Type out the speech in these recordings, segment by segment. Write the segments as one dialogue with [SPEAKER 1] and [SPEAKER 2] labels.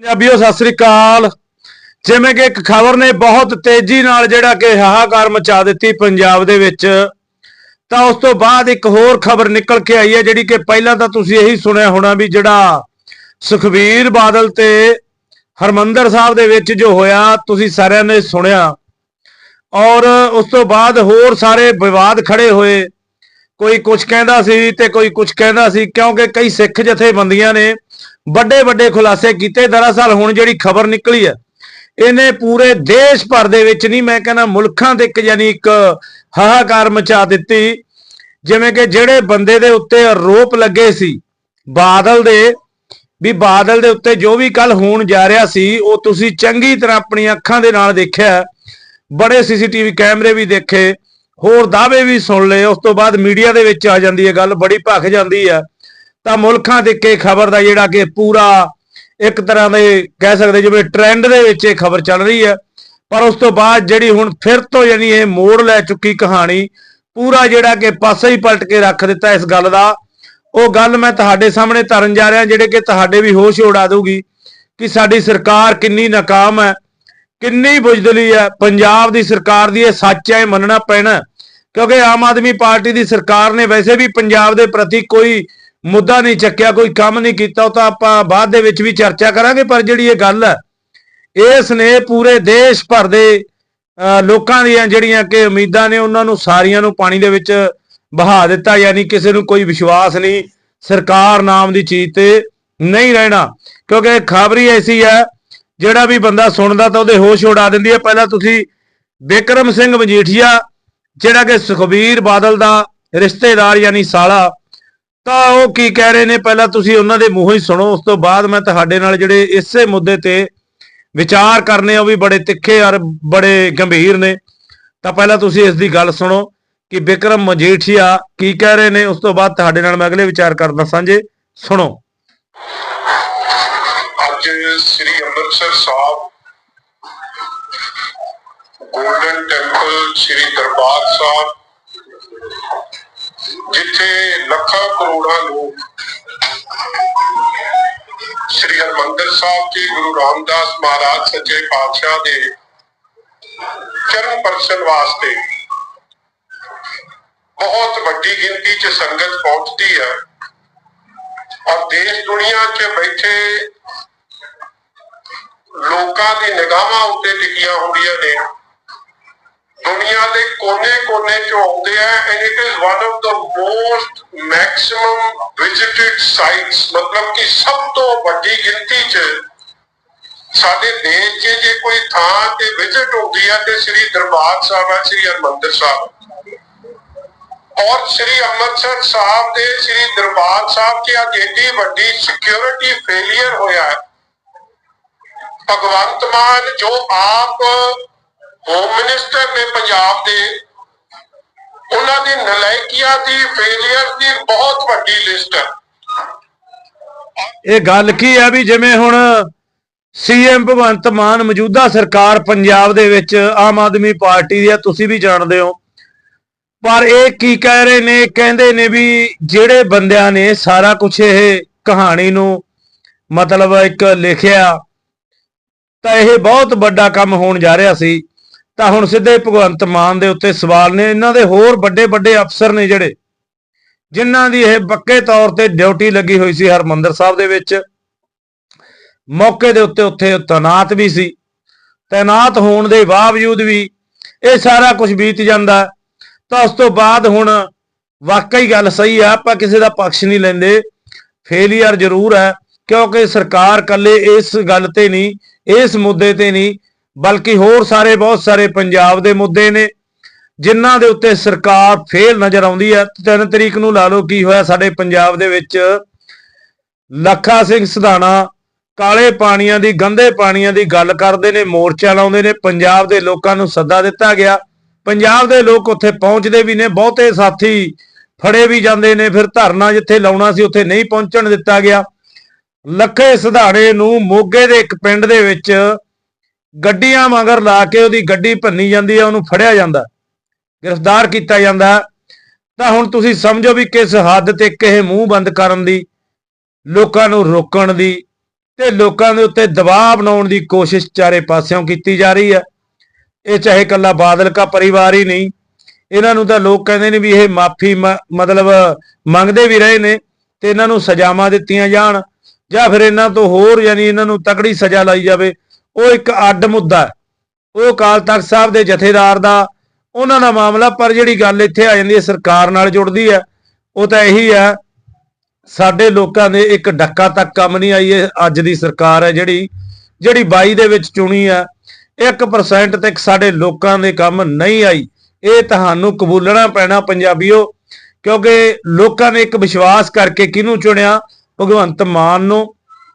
[SPEAKER 1] ਪੰਜਾਬੀਓ, ਸਤਿ ਸ੍ਰੀ ਅਕਾਲ। ਜਿਵੇਂ ਕਿ ਇੱਕ ਖਬਰ ਨੇ ਬਹੁਤ ਤੇਜ਼ੀ ਨਾਲ ਜਿਹੜਾ ਕਿ ਹਾਹਾਕਾਰ ਮਚਾ ਦਿੱਤੀ ਪੰਜਾਬ ਦੇ ਵਿੱਚ, ਤਾਂ ਉਸ ਤੋਂ ਬਾਅਦ ਇੱਕ ਹੋਰ ਖਬਰ ਨਿਕਲ ਕੇ ਆਈ ਹੈ, ਜਿਹੜੀ ਕਿ ਪਹਿਲਾਂ ਤਾਂ ਤੁਸੀਂ ਇਹੀ ਸੁਣਿਆ ਹੋਣਾ ਵੀ ਜਿਹੜਾ ਸੁਖਬੀਰ ਬਾਦਲ ਤੇ ਹਰਮੰਦਰ ਸਾਹਿਬ ਦੇ ਵਿੱਚ ਜੋ ਹੋਇਆ, ਤੁਸੀਂ ਸਾਰਿਆਂ ਨੇ ਸੁਣਿਆ। ਔਰ ਉਸ ਤੋਂ ਬਾਅਦ ਹੋਰ ਸਾਰੇ ਵਿਵਾਦ ਖੜੇ ਹੋਏ। ਕੋਈ ਕੁਝ ਕਹਿੰਦਾ ਸੀ ਤੇ ਕੋਈ ਕੁਝ ਕਹਿੰਦਾ ਸੀ, ਕਿਉਂਕਿ ਕਈ ਸਿੱਖ ਜਥੇਬੰਦੀਆਂ ਨੇ ਵੱਡੇ ਵੱਡੇ ਖੁਲਾਸੇ ਕੀਤੇ। ਦਰਅਸਲ ਹੁਣ ਜਿਹੜੀ ਖਬਰ ਨਿਕਲੀ ਹੈ, ਇਹਨੇ ਪੂਰੇ ਦੇਸ਼ ਭਰ ਦੇ ਵਿੱਚ ਨਹੀਂ, ਮੈਂ ਕਹਿੰਦਾ ਮੁਲਕਾਂ ਦੇ ਇੱਕ ਯਾਨੀ ਇੱਕ ਹਾਹਾਕਾਰ ਮਚਾ ਦਿੱਤੀ। ਜਿਵੇਂ ਕਿ ਜਿਹੜੇ ਬੰਦੇ ਦੇ ਉੱਤੇ ਆਰੋਪ ਲੱਗੇ ਸੀ, ਬਾਦਲ ਦੇ, ਵੀ ਬਾਦਲ ਦੇ ਉੱਤੇ ਜੋ ਵੀ ਕੱਲ ਹੋਣ ਜਾ ਰਿਹਾ ਸੀ, ਉਹ ਤੁਸੀਂ ਚੰਗੀ ਤਰ੍ਹਾਂ ਆਪਣੀਆਂ ਅੱਖਾਂ ਦੇ ਨਾਲ ਦੇਖਿਆ ਬੜੇ ਸੀਸੀਟੀਵੀ ਕੈਮਰੇ ਵੀ ਦੇਖੇ, ਹੋਰ ਦਾਅਵੇ ਵੀ ਸੁਣ ਲਏ। ਉਸ ਤੋਂ ਬਾਅਦ ਮੀਡੀਆ ਦੇ ਵਿੱਚ ਆ ਜਾਂਦੀ ਹੈ ਗੱਲ, ਬੜੀ ਭਖ ਜਾਂਦੀ ਹੈ। ਤਾਂ ਮੁਲਕਾਂ ਦੇ ਕੇ ਖਬਰ ਦਾ ਜਿਹੜਾ ਕਿ ਪੂਰਾ ਇੱਕ ਤਰ੍ਹਾਂ ਦੇ ਕਹਿ ਸਕਦੇ ਜਿਵੇਂ ਟ੍ਰੈਂਡ ਦੇ ਵਿੱਚ ਇਹ ਖਬਰ ਚੱਲ ਰਹੀ ਹੈ। ਪਰ ਉਸ ਤੋਂ ਬਾਅਦ ਜਿਹੜੀ ਹੁਣ ਫਿਰ ਤੋਂ ਯਾਨੀ ਇਹ ਮੋੜ ਲੈ ਚੁੱਕੀ ਕਹਾਣੀ, ਪੂਰਾ ਜਿਹੜਾ ਕਿ ਪਾਸੇ ਹੀ ਪਲਟ ਕੇ ਰੱਖ ਦਿੱਤਾ ਇਸ ਗੱਲ ਦਾ। ਉਹ ਗੱਲ ਮੈਂ ਤੁਹਾਡੇ ਸਾਹਮਣੇ ਧਰਨ ਜਾ ਰਿਹਾ, ਜਿਹੜੇ ਕਿ ਤੁਹਾਡੇ ਵੀ ਹੋਸ਼ ਉਡਾ ਦਊਗੀ ਕਿ ਸਾਡੀ ਸਰਕਾਰ ਕਿੰਨੀ ਨਾਕਾਮ ਹੈ, ਕਿੰਨੀ ਬੁਜਦਲੀ ਹੈ। ਪੰਜਾਬ ਦੀ ਸਰਕਾਰ ਦੀ ਇਹ ਸੱਚ ਹੈ, ਇਹ ਮੰਨਣਾ ਪੈਣਾ ਕਿਉਂਕਿ ਆਮ ਆਦਮੀ ਪਾਰਟੀ ਦੀ ਸਰਕਾਰ ਨੇ ਵੈਸੇ ਵੀ ਪੰਜਾਬ ਦੇ ਪ੍ਰਤੀ ਕੋਈ ਮੁੱਦਾ ਨਹੀਂ ਚੱਕਿਆ ਕੋਈ ਕੰਮ ਨਹੀਂ ਕੀਤਾ ਉਹ ਤਾਂ ਆਪਾਂ ਬਾਅਦ ਦੇ ਵਿੱਚ ਵੀ ਚਰਚਾ ਕਰਾਂਗੇ ਪਰ ਜਿਹੜੀ ਇਹ ਗੱਲ ਹੈ ਇਸ ਨੇ ਪੂਰੇ ਦੇਸ਼ ਭਰ ਦੇ ਅਹ, ਲੋਕਾਂ ਦੀਆਂ ਜਿਹੜੀਆਂ ਕਿ ਉਮੀਦਾਂ ਨੇ ਉਹਨਾਂ ਨੂੰ ਸਾਰੀਆਂ ਨੂੰ ਪਾਣੀ ਦੇ ਵਿੱਚ ਬਹਾ ਦਿੱਤਾ ਯਾਨੀ ਕਿਸੇ ਨੂੰ ਕੋਈ ਵਿਸ਼ਵਾਸ ਨਹੀਂ ਸਰਕਾਰ ਨਾਮ ਦੀ ਚੀਜ਼ ਤੇ ਨਹੀਂ ਰਹਿਣਾ। ਕਿਉਂਕਿ ਖਬਰ ਹੀ ਐਸੀ ਹੈ ਜਿਹੜਾ ਵੀ ਬੰਦਾ ਸੁਣਦਾ ਤਾਂ ਉਹਦੇ ਹੋਸ਼ ਉਡਾ ਦਿੰਦੀ ਹੈ। ਪਹਿਲਾਂ ਤੁਸੀਂ ਬਿਕਰਮ ਸਿੰਘ ਮਜੀਠੀਆ ਜਿਹੜਾ ਕਿ ਸੁਖਬੀਰ ਬਾਦਲ ਦਾ ਰਿਸ਼ਤੇਦਾਰ ਯਾਨੀ ਸਾਲਾ ਤਾਂ ਉਹ ਕੀ ਕਹਿ ਰਹੇ ਨੇ? ਪਹਿਲਾਂ ਤੁਸੀਂ ਉਹਨਾਂ ਦੇ ਮੂੰਹੋਂ ਹੀ ਸੁਣੋ, ਉਸ ਤੋਂ ਬਾਅਦ ਮੈਂ ਤੁਹਾਡੇ ਨਾਲ ਜਿਹੜੇ ਇਸੇ ਮੁੱਦੇ ਤੇ ਵਿਚਾਰ ਕਰਨੇ ਉਹ ਵੀ ਬੜੇ ਤਿੱਖੇ ਔਰ ਬੜੇ ਗੰਭੀਰ ਨੇ। ਤਾਂ ਪਹਿਲਾਂ ਤੁਸੀਂ ਇਸ ਦੀ ਗੱਲ ਸੁਣੋ ਕਿ ਬਿਕਰਮ ਮਜੀਠੀਆ ਕੀ ਕਹਿ ਰਹੇ ਨੇ? ਉਸ ਤੋਂ ਬਾਅਦ ਤੁਹਾਡੇ ਨਾਲ ਮੈਂ ਅਗਲੇ ਵਿਚਾਰ ਕਰਦਾ ਸਾਂਝੇ। ਸੁਣੋ।
[SPEAKER 2] ਅੱਜ ਸ੍ਰੀ ਅੰਮ੍ਰਿਤਸਰ ਸਾਹਿਬ ਗੋਲਡਨ ਟੈਂਪਲ ਸ੍ਰੀ ਦਰਬਾਰ ਸਾਹਿਬ ਜਿੱਥੇ ਲੱਖਾਂ ਕਰੋੜਾਂ ਲੋਕ ਸ੍ਰੀ ਹਰਮੰਦਰ ਸਾਹਿਬ ਜੀ ਗੁਰੂ ਰਾਮਦਾਸ ਮਹਾਰਾਜ ਸੱਚੇ ਪਾਤਸ਼ਾਹ ਦੇ ਚਰਨ ਪਰਸ਼ਨ ਵਾਸਤੇ ਬਹੁਤ ਵੱਡੀ ਗਿਣਤੀ 'ਚ ਸੰਗਤ ਪਹੁੰਚਦੀ ਹੈ ਔਰ ਦੇਸ਼ ਦੁਨੀਆ 'ਚ ਬੈਠੇ ਲੋਕਾਂ ਦੀ ਨਿਗਾਹਾਂ ਉੱਤੇ ਟਿਕੀਆਂ ਹੁੰਦੀਆਂ ਨੇ। ਦੁਨੀਆ ਦੇ ਕੋਨੇ-ਕੋਨੇ 'ਚੋਂ ਆਉਂਦੇ ਆ and it is one of the most maximum visited sites ਮਤਲਬ ਕਿ ਸਭ ਤੋਂ ਵੱਡੀ ਗਿਣਤੀ 'ਚ ਸਾਡੇ ਦੇਸ਼ 'ਚ ਜੇ ਕੋਈ ਥਾਂ ਤੇ ਵਿਜ਼ਿਟ ਹੁੰਦੀ ਹੈ ਤੇ ਸ੍ਰੀ ਦਰਬਾਰ ਸਾਹਿਬ ਹੈ ਸ੍ਰੀ ਹਰਿਮੰਦਰ ਸਾਹਿਬ। ਔਰ ਸ੍ਰੀ ਅੰਮ੍ਰਿਤਸਰ ਸਾਹਿਬ ਦੇ ਸ੍ਰੀ ਦਰਬਾਰ ਸਾਹਿਬ 'ਚ ਅੱਜ ਏਡੀ ਵੱਡੀ ਸਿਕਿਉਰਿਟੀ ਫੇਲਿਅਰ ਹੋਇਆ ਹੈ। ਭਗਵੰਤ ਮਾਨ ਜੋ ਆਪ ਹੋਮ ਮਿਨਿਸਟਰ ਨੇ ਪੰਜਾਬ ਦੇ ਉਹਨਾਂ ਦੀ ਨਲਾਇਕੀਆਂ ਦੀ ਫੇਲਿਅਰ ਦੀ ਬਹੁਤ ਵੱਡੀ ਲਿਸਟ ਹੈ।
[SPEAKER 1] ਇਹ ਗੱਲ ਕੀ ਹੈ ਵੀ ਜਿਵੇਂ ਹੁਣ ਸੀਐਮ ਭਗਵੰਤ ਮਾਨ ਮੌਜੂਦਾ ਸਰਕਾਰ ਪੰਜਾਬ ਦੇ ਵਿੱਚ ਆਮ ਆਦਮੀ ਪਾਰਟੀ ਦੀ ਹੈ ਤੁਸੀਂ ਵੀ ਜਾਣਦੇ ਹੋ। ਪਰ ਇਹ ਕੀ ਕਹਿ ਰਹੇ ਨੇ, ਕਹਿੰਦੇ ਨੇ ਵੀ ਜਿਹੜੇ ਬੰਦਿਆਂ ਨੇ ਸਾਰਾ ਕੁਝ ਇਹ ਕਹਾਣੀ ਨੂੰ ਮਤਲਬ ਇੱਕ ਲਿਖਿਆ, ਤਾਂ ਇਹ ਬਹੁਤ ਵੱਡਾ ਕੰਮ ਹੋਣ ਜਾ ਰਿਹਾ ਸੀ। ਤਾਂ ਹੁਣ ਸਿੱਧੇ ਭਗਵੰਤ ਮਾਨ ਦੇ ਉੱਤੇ ਸਵਾਲ ਨੇ। ਇਹਨਾਂ ਦੇ ਹੋਰ ਵੱਡੇ ਵੱਡੇ ਅਫਸਰ ਨੇ ਜਿਹੜੇ, ਜਿਨ੍ਹਾਂ ਦੀ ਇਹ ਪੱਕੇ ਤੌਰ ਤੇ ਡਿਊਟੀ ਲੱਗੀ ਹੋਈ ਸੀ ਹਰਮੰਦਰ ਸਾਹਿਬ ਦੇ ਵਿੱਚ। ਮੌਕੇ ਦੇ ਉੱਤੇ ਉੱਥੇ ਤੈਨਾਤ ਵੀ ਸੀ। ਤੈਨਾਤ ਹੋਣ ਦੇ ਬਾਵਜੂਦ ਵੀ ਇਹ ਸਾਰਾ ਕੁਝ ਬੀਤ ਜਾਂਦਾ। ਤਾਂ ਉਸ ਤੋਂ ਬਾਅਦ ਹੁਣ ਵਾਕਈ ਗੱਲ ਸਹੀ ਆ, ਆਪਾਂ ਕਿਸੇ ਦਾ ਪੱਖ ਨਹੀਂ ਲੈਂਦੇ। ਫੇਲੀਅਰ ਜ਼ਰੂਰ ਹੈ, ਕਿਉਂਕਿ ਸਰਕਾਰ ਕੱਲੇ ਇਸ ਗੱਲ ਤੇ ਨਹੀਂ, ਇਸ ਮੁੱਦੇ ਤੇ ਨਹੀਂ ਬਲਕਿ ਹੋਰ ਸਾਰੇ ਬਹੁਤ ਸਾਰੇ ਪੰਜਾਬ ਦੇ ਮੁੱਦੇ ਨੇ, ਜਿਨ੍ਹਾਂ ਦੇ ਉੱਤੇ ਸਰਕਾਰ ਫੇਲ ਨਜ਼ਰ ਆਉਂਦੀ ਹੈ। ਤਿੰਨ ਤਰੀਕ ਨੂੰ ਲਾ ਲਓ ਕੀ ਹੋਇਆ, ਸਾਡੇ ਪੰਜਾਬ ਦੇ ਵਿੱਚ ਲੱਖਾ ਸਿੰਘ ਸਿਧਾਣਾ ਕਾਲੇ ਪਾਣੀਆਂ ਦੀ, ਗੰਦੇ ਪਾਣੀਆਂ ਦੀ ਗੱਲ ਕਰਦੇ ਨੇ, ਮੋਰਚਾ ਲਾਉਂਦੇ ਨੇ, ਪੰਜਾਬ ਦੇ ਲੋਕਾਂ ਨੂੰ ਸੱਦਾ ਦਿੱਤਾ ਗਿਆ। ਪੰਜਾਬ ਦੇ ਲੋਕ ਉੱਥੇ ਪਹੁੰਚਦੇ ਵੀ ਨੇ, ਬਹੁਤੇ ਸਾਥੀ ਫੜੇ ਵੀ ਜਾਂਦੇ ਨੇ, ਫਿਰ ਧਰਨਾ ਜਿੱਥੇ ਲਾਉਣਾ ਸੀ ਉੱਥੇ ਨਹੀਂ ਪਹੁੰਚਣ ਦਿੱਤਾ ਗਿਆ। ਲੱਖੇ ਸਿਧਾਣੇ ਨੂੰ ਮੋਗੇ ਦੇ ਇੱਕ ਪਿੰਡ ਦੇ ਵਿੱਚ ਗੱਡੀਆਂ ਮਗਰ ਲਾ ਕੇ ਉਹਦੀ ਗੱਡੀ ਭੰਨੀ ਜਾਂਦੀ ਹੈ ਉਹਨੂੰ ਫੜਿਆ ਜਾਂਦਾ, ਗ੍ਰਿਫਤਾਰ ਕੀਤਾ ਜਾਂਦਾ। ਤਾਂ ਹੁਣ ਤੁਸੀਂ ਸਮਝੋ ਵੀ ਕਿਸ ਹੱਦ ਤੇ ਇਹ ਮੂੰਹ ਬੰਦ ਕਰਨ ਦੀ, ਲੋਕਾਂ ਨੂੰ ਰੋਕਣ ਦੀ ਤੇ ਲੋਕਾਂ ਦੇ ਉੱਤੇ ਦਬਾਅ ਬਣਾਉਣ ਦੀ ਕੋਸ਼ਿਸ਼ ਚਾਰੇ ਪਾਸਿਓਂ ਕੀਤੀ ਜਾ ਰਹੀ ਹੈ ਇਹ ਚਾਹੇ ਕੱਲਾ ਬਾਦਲ ਕਾ ਪਰਿਵਾਰ ਹੀ ਨਹੀਂ, ਇਹਨਾਂ ਨੂੰ ਤਾਂ ਲੋਕ ਕਹਿੰਦੇ ਨੇ ਵੀ ਇਹ ਮਾਫੀ ਮਤਲਬ ਮੰਗਦੇ ਵੀ ਰਹੇ ਨੇ ਤੇ ਇਹਨਾਂ ਨੂੰ ਸਜ਼ਾਵਾਂ ਦਿੱਤੀਆਂ ਜਾਣ ਜਾਂ ਫਿਰ ਇਹਨਾਂ ਤੋਂ ਹੋਰ ਯਾਨੀ ਇਹਨਾਂ ਨੂੰ ਤਕੜੀ ਸਜ਼ਾ ਲਾਈ ਜਾਵੇ। ਉਹ ਇੱਕ ਅੱਡ ਮੁੱਦਾ ਹੈ। ਉਹ ਅਕਾਲ ਤਖਤ ਸਾਹਿਬ ਦੇ ਜਥੇਦਾਰ ਦਾ, ਉਹਨਾਂ ਦਾ ਮਾਮਲਾ, ਪਰ ਜਿਹੜੀ ਗੱਲ ਇੱਥੇ ਆ ਜਾਂਦੀ ਹੈ, ਸਰਕਾਰ ਨਾਲ ਜੁੜਦੀ ਹੈ। ਉਹ ਤਾਂ ਇਹੀ ਹੈ, ਸਾਡੇ ਲੋਕਾਂ ਦੇ ਇੱਕ ਡੱਕਾ ਤੱਕ ਕੰਮ ਨਹੀਂ ਆਈ, ਇਹ ਅੱਜ ਦੀ ਸਰਕਾਰ ਹੈ ਜਿਹੜੀ ਜਿਹੜੀ 22 ਦੇ ਵਿੱਚ ਚੁਣੀ ਹੈ। 1% ਤੱਕ ਸਾਡੇ ਲੋਕਾਂ ਦੇ ਕੰਮ ਨਹੀਂ ਆਈ। ਇਹ ਤੁਹਾਨੂੰ ਕਬੂਲਣਾ ਪੈਣਾ ਪੰਜਾਬੀਓ, ਕਿਉਂਕਿ ਲੋਕਾਂ ਨੇ ਇੱਕ ਵਿਸ਼ਵਾਸ ਕਰਕੇ ਕਿਹਨੂੰ ਚੁਣਿਆ? ਭਗਵੰਤ ਮਾਨ ਨੂੰ।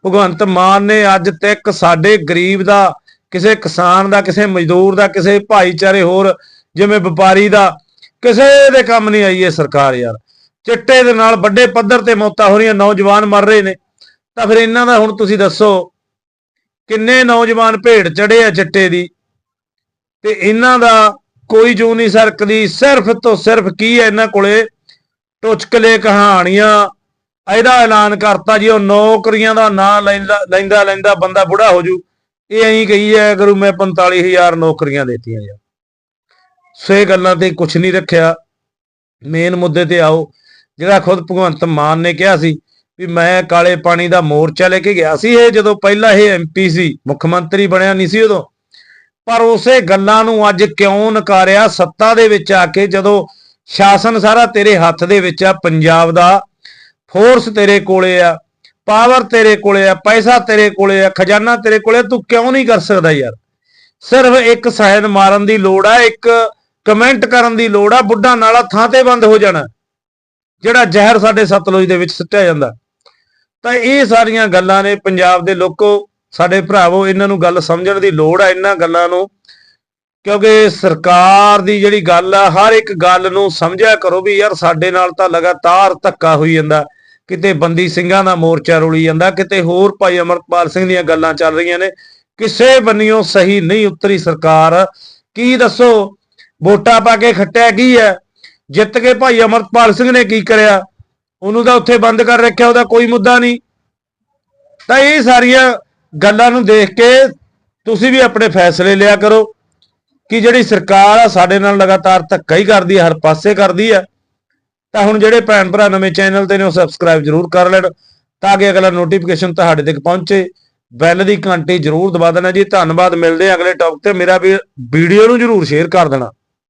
[SPEAKER 1] ਭਗਵੰਤ ਮਾਨ ਨੇ ਅੱਜ ਤੱਕ ਸਾਡੇ ਗਰੀਬ ਦਾ, ਕਿਸੇ ਕਿਸਾਨ ਦਾ, ਕਿਸੇ ਮਜ਼ਦੂਰ ਦਾ, ਕਿਸੇ ਭਾਈਚਾਰੇ ਹੋਰ, ਜਿਵੇਂ ਵਪਾਰੀ ਦਾ, ਕਿਸੇ ਦੇ ਕੰਮ ਨਹੀਂ ਆਈ ਇਹ ਸਰਕਾਰ ਯਾਰ। ਚਿੱਟੇ ਦੇ ਨਾਲ ਵੱਡੇ ਪੱਧਰ ਤੇ ਮੌਤਾਂ ਹੋ ਰਹੀਆਂ, ਨੌਜਵਾਨ ਮਰ ਰਹੇ ਨੇ। ਤਾਂ ਫਿਰ ਇਹਨਾਂ ਦਾ ਹੁਣ ਤੁਸੀਂ ਦੱਸੋ, ਕਿੰਨੇ ਨੌਜਵਾਨ ਭੇਡ ਚੜੇ ਆ ਚਿੱਟੇ ਦੀ? ਤੇ ਇਹਨਾਂ ਦਾ ਕੋਈ ਜੂ ਨਹੀਂ ਸਰਕਦੀ, ਸਿਰਫ ਤੋਂ ਸਿਰਫ ਕੀ ਹੈ ਇਹਨਾਂ ਕੋਲੇ? ਟੁਚਕਲੇ ਕਹਾਣੀਆਂ ਇਹਦਾ ਐਲਾਨ ਕਰਤਾ ਜੀ, ਉਹ ਨੌਕਰੀਆਂ ਦਾ ਨਾਂ ਲੈਂਦਾ ਲੈਂਦਾ ਲੈਂਦਾ ਬੰਦਾ ਬੁੜਾ ਹੋ ਜੂ। ਇਹ ਐਂ ਕਹੀ ਹੈ ਗੁਰੂ ਮੈਂ 45000 ਨੌਕਰੀਆਂ ਦੇਤੀਆਂ ਯਾਰ ਸੋ ਗੱਲਾਂ ਤੇ ਕੁਝ ਨਹੀਂ ਰੱਖਿਆ। ਮੇਨ ਮੁੱਦੇ ਤੇ ਆਓ। ਜਿਹੜਾ ਖੁਦ ਭਗਵੰਤ ਮਾਨ ਨੇ ਕਿਹਾ ਸੀ ਵੀ ਮੈਂ ਕਾਲੇ ਪਾਣੀ ਦਾ ਮੋਰਚਾ ਲੈ ਕੇ ਗਿਆ ਸੀ, ਇਹ ਜਦੋਂ ਪਹਿਲਾਂ ਇਹ ਐਮਪੀ ਸੀ, ਮੁੱਖ ਮੰਤਰੀ ਬਣਿਆ ਨਹੀਂ ਸੀ ਉਦੋਂ। ਪਰ ਉਸੇ ਗੱਲਾਂ ਨੂੰ ਅੱਜ ਕਿਉਂ ਨਕਾਰਿਆ? ਸੱਤਾ ਦੇ ਵਿੱਚ ਆ ਕੇ ਜਦੋਂ ਸ਼ਾਸਨ ਸਾਰਾ ਤੇਰੇ ਹੱਥ ਦੇ ਵਿੱਚ ਆ, ਪੰਜਾਬ ਦਾ ਫੋਰਸ ਤੇਰੇ ਕੋਲੇ ਆ ਪਾਵਰ ਤੇਰੇ ਕੋਲੇ ਆ ਪੈਸਾ ਤੇਰੇ ਕੋਲੇ ਆ ਖਜ਼ਾਨਾ ਤੇਰੇ ਕੋਲੇ ਆ, ਤੂੰ ਕਿਉਂ ਨਹੀਂ ਕਰ ਸਕਦਾ ਯਾਰ? ਸਿਰਫ ਇੱਕ ਸਾਇਨ ਮਾਰਨ ਦੀ ਲੋੜ ਆ ਇੱਕ ਕਮੈਂਟ ਕਰਨ ਦੀ ਲੋੜ ਆ ਬੁੱਢਾ ਨਾਲਾ ਥਾਂ ਤੇ ਬੰਦ ਹੋ ਜਾਣਾ ਜਿਹੜਾ ਜ਼ਹਿਰ ਸਾਡੇ ਸਤਲੁਜ ਦੇ ਵਿੱਚ ਸੁੱਟਿਆ ਜਾਂਦਾ। ਤਾਂ ਇਹ ਸਾਰੀਆਂ ਗੱਲਾਂ ਨੇ ਪੰਜਾਬ ਦੇ ਲੋਕੋ ਸਾਡੇ ਭਰਾਵੋ ਇਹਨਾਂ ਨੂੰ ਗੱਲ ਸਮਝਣ ਦੀ ਲੋੜ ਆ ਇਹਨਾਂ ਗੱਲਾਂ ਨੂੰ ਕਿਉਂਕਿ ਸਰਕਾਰ ਦੀ ਜਿਹੜੀ ਗੱਲ ਆ ਹਰ ਇੱਕ ਗੱਲ ਨੂੰ ਸਮਝਿਆ ਕਰੋ ਵੀ ਯਾਰ ਸਾਡੇ ਨਾਲ ਤਾਂ ਲਗਾਤਾਰ ਧੱਕਾ ਹੋਈ ਜਾਂਦਾ। ਕਿਤੇ ਬੰਦੀ ਸਿੰਘਾਂ ਦਾ ਮੋਰਚਾ ਰੁਲੀ ਜਾਂਦਾ, ਕਿਤੇ ਹੋਰ ਭਾਈ ਅਮਰਪਾਲ ਸਿੰਘ ਦੀਆਂ ਗੱਲਾਂ ਚੱਲ ਰਹੀਆਂ ਨੇ, ਕਿਸੇ ਬੰਨਿਓ ਸਹੀ ਨਹੀਂ ਉਤਰੀ ਸਰਕਾਰ। ਕੀ ਦੱਸੋ, ਵੋਟਾਂ ਪਾ ਕੇ ਖੱਟਿਆ ਕੀ ਹੈ? ਜਿੱਤ ਕੇ ਭਾਈ ਅਮਰਪਾਲ ਸਿੰਘ ਨੇ ਕੀ ਕਰਿਆ? ਉਹਨੂੰ ਤਾਂ ਉੱਥੇ ਬੰਦ ਕਰ ਰੱਖਿਆ, ਉਹਦਾ ਕੋਈ ਮੁੱਦਾ ਨਹੀਂ। ਤਾਂ ਇਹ ਸਾਰੀਆਂ ਗੱਲਾਂ ਨੂੰ ਦੇਖ ਕੇ ਤੁਸੀਂ ਵੀ ਆਪਣੇ ਫੈਸਲੇ ਲਿਆ ਕਰੋ ਕਿ ਜਿਹੜੀ ਸਰਕਾਰ ਆ, ਸਾਡੇ ਨਾਲ ਲਗਾਤਾਰ ਧੱਕਾ ਹੀ ਕਰਦੀ ਹੈ ਹਰ ਪਾਸੇ ਕਰਦੀ ਹੈ ਤਾਂ ਹੁਣ ਜਿਹੜੇ ਭੈਣ ਭਰਾ ਨਵੇਂ ਚੈਨਲ ਤੇ ਨੇ ਉਹ ਸਬਸਕ੍ਰਾਈਬ ਜਰੂਰ ਕਰ ਲੈਣ ਤਾਂ ਕਿ ਅਗਲਾ ਨੋਟੀਫਿਕੇਸ਼ਨ ਤੁਹਾਡੇ ਤੱਕ ਪਹੁੰਚੇ। ਬੈਲ ਦੀ ਘੰਟੀ ਜਰੂਰ ਦਬਾ ਦੇਣਾ ਜੀ। ਧੰਨਵਾਦ, ਮਿਲਦੇ ਹਾਂ ਅਗਲੇ ਟੌਪਿਕ ਤੇ। ਮੇਰਾ ਵੀ ਵੀਡੀਓ ਨੂੰ ਜਰੂਰ ਸ਼ੇਅਰ ਕਰ ਦੇਣਾ।